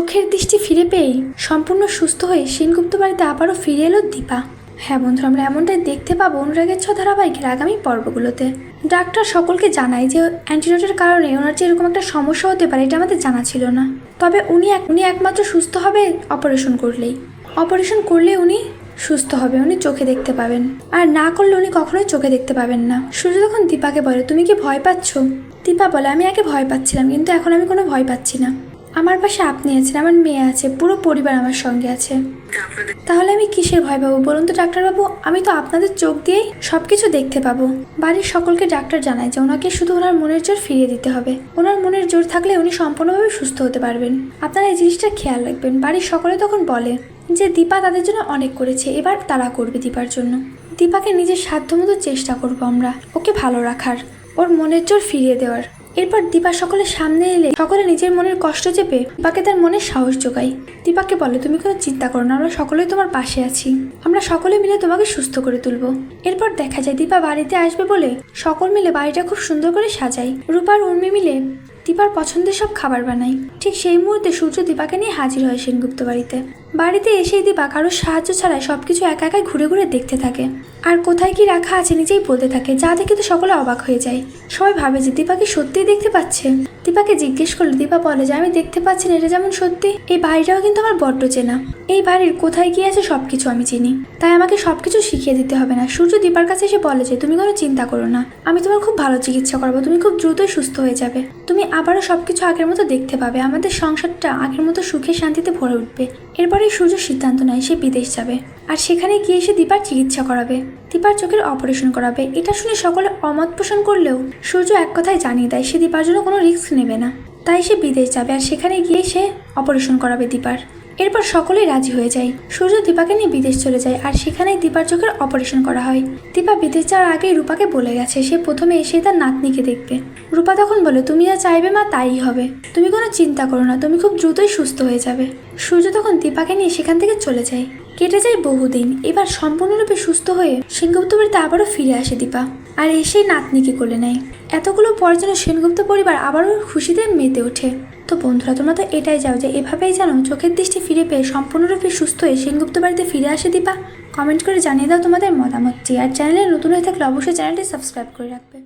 চোখের দৃষ্টি ফিরে পেয়েই সম্পূর্ণ সুস্থ হয়ে সেনগুপ্ত বাড়িতে আবারও ফিরে এলো দীপা। হ্যাঁ বন্ধু, আমরা এমনটাই দেখতে পাবো অনুরাগের ছ ধারাবাহিকের আগামী পর্বগুলোতে। ডাক্তার সকলকে জানায় যে অ্যান্টিডোটের কারণে ওনার যে এরকম একটা সমস্যা হতে পারে, এটা আমাদের জানা ছিল না। তবে উনি উনি একমাত্র সুস্থ হবে অপারেশন করলেই। অপারেশন করলে উনি সুস্থ হবে, উনি চোখে দেখতে পাবেন। আর না করলে উনি কখনোই চোখে দেখতে পাবেন না। সূর্য তখন দীপাকে বলে, তুমি কি ভয় পাচ্ছ? দীপা বলে, আমি আগে ভয় পাচ্ছিলাম, কিন্তু এখন আমি কোনো ভয় পাচ্ছি না। আমার পাশে আপনি আছেন, আমার মেয়ে আছে, পুরো পরিবার আমার সঙ্গে আছে। তাহলে আমি কিসের ভয় পাবো বলুন তো, ডাক্তারবাবু? আমি তো আপনাদের চোখ দিয়েই সব কিছু দেখতে পাবো। বাড়ির সকলকে ডাক্তার জানায় যে ওনাকে শুধু ওনার মনের জোর ফিরিয়ে দিতে হবে। ওনার মনের জোর থাকলে উনি সম্পূর্ণভাবে সুস্থ হতে পারবেন। আপনারা এই জিনিসটা খেয়াল রাখবেন, বাড়ির সকলে তখন বলে যে দীপা তাদের জন্য অনেক করেছে, এবার তারা করবে দীপার জন্য। দীপাকে নিজের সাধ্যমতো চেষ্টা করব আমরা, ওকে ভালো রাখার, ওর মনের জোর ফিরিয়ে দেওয়ার। এরপর দীপা সকলের সামনে এলে সকলে নিজের মনের কষ্ট চেপে দীপাকে তার মনে সাহস যোগায়। দীপাকে বলে, তুমি কোনো চিন্তা করো না, আমরা সকলেই তোমার পাশে আছি। আমরা সকলে মিলে তোমাকে সুস্থ করে তুলবো। এরপর দেখা যায় দীপা বাড়িতে আসবে বলে সকল মিলে বাড়িটা খুব সুন্দর করে সাজায়। রূপার উর্মি মিলে দীপার পছন্দের সব খাবার বানাই ঠিক সেই মুহূর্তে সূর্য দীপাকে নিয়ে হাজির হয় সেনগুপ্ত বাড়িতে। বাড়িতে এসেই দীপা কারোর সাহায্য ছাড়াই সব কিছু একা একাই ঘুরে ঘুরে দেখতে থাকে। আর কোথায় কি রাখা আছে নিজেই বলতে থাকে। যা দেখে তো সকলে অবাক হয়ে যায়। সবাই ভাবে যে দীপাকে সত্যিই দেখতে পাচ্ছে। দীপাকে জিজ্ঞেস করলে, দীপা বলে যে আমি দেখতে পাচ্ছি না, এটা যেমন সত্যি। এই বাড়িটাও কিন্তু আমার বড্ড চেনা। এই বাড়ির কোথায় কি আছে সব কিছু আমি চিনি। তাই আমাকে সব কিছু শিখিয়ে দিতে হবে না। সূর্য দীপার কাছে এসে বলে যে, তুমি কোনো চিন্তা করো না। আমি তোমার খুব ভালো চিকিৎসা করব। তুমি খুব দ্রুতই সুস্থ হয়ে যাবে। তুমি আবারও সব কিছু আগের মতো দেখতে পাবে। আমাদের সংসারটা আগের মতো সুখে শান্তিতে ভরে উঠবে। এরপরে সূর্য সিদ্ধান্ত নেয় সে বিদেশ যাবে। আর সেখানে গিয়ে সে দীপার চিকিৎসা করাবে। দীপার চোখের অপারেশন করাবে। এটা শুনে সকলে অমত পোষণ করলেও সূর্য এক কথায় জানিয়ে দেয়, সে দীপার জন্য কোনো রিস্ক নেবে না। তাই সে বিদেশ যাবে আর সেখানে গিয়ে সে অপারেশন করাবে দীপার। এরপর সকলেই রাজি হয়ে যায়। সূর্য দীপাকে নিয়ে বিদেশ চলে যায় আর সেখানেই দীপার চোখের অপারেশন করা হয়। দীপা বিদেশ যাওয়ার আগেই রূপাকে বলে গেছে, সে প্রথমে এসে তার নাতনিকে দেখবে। রূপা তখন বলে, তুমি যা চাইবে মা তাই হবে। তুমি কোনো চিন্তা করো না, তুমি খুব দ্রুতই সুস্থ হয়ে যাবে। সূর্য তখন দীপাকে নিয়ে সেখান থেকে চলে যায়। কেটে যায় বহুদিন। এবার সম্পূর্ণরূপে সুস্থ হয়ে সেনগুপ্ত বাড়িতে আবারও ফিরে আসে দীপা। আর এসেই নাতনিকে কোলে নেয়। এতগুলো পরজন সেনগুপ্ত পরিবার আবারও খুশিতে মেতে ওঠে। তো বন্ধুরা, তোমরা তো এটাই যাও যে এভাবেই যেন চোখের দৃষ্টি ফিরে পেয়ে সম্পূর্ণরূপে সুস্থ হয়ে সেনগুপ্ত বাড়িতে ফিরে আসে দিবা কমেন্ট করে জানিয়ে দাও তোমাদের মতামতটি আর চ্যানেলে নতুন হয়ে থাকলে অবশ্যই চ্যানেলটি সাবস্ক্রাইব করে রাখবে।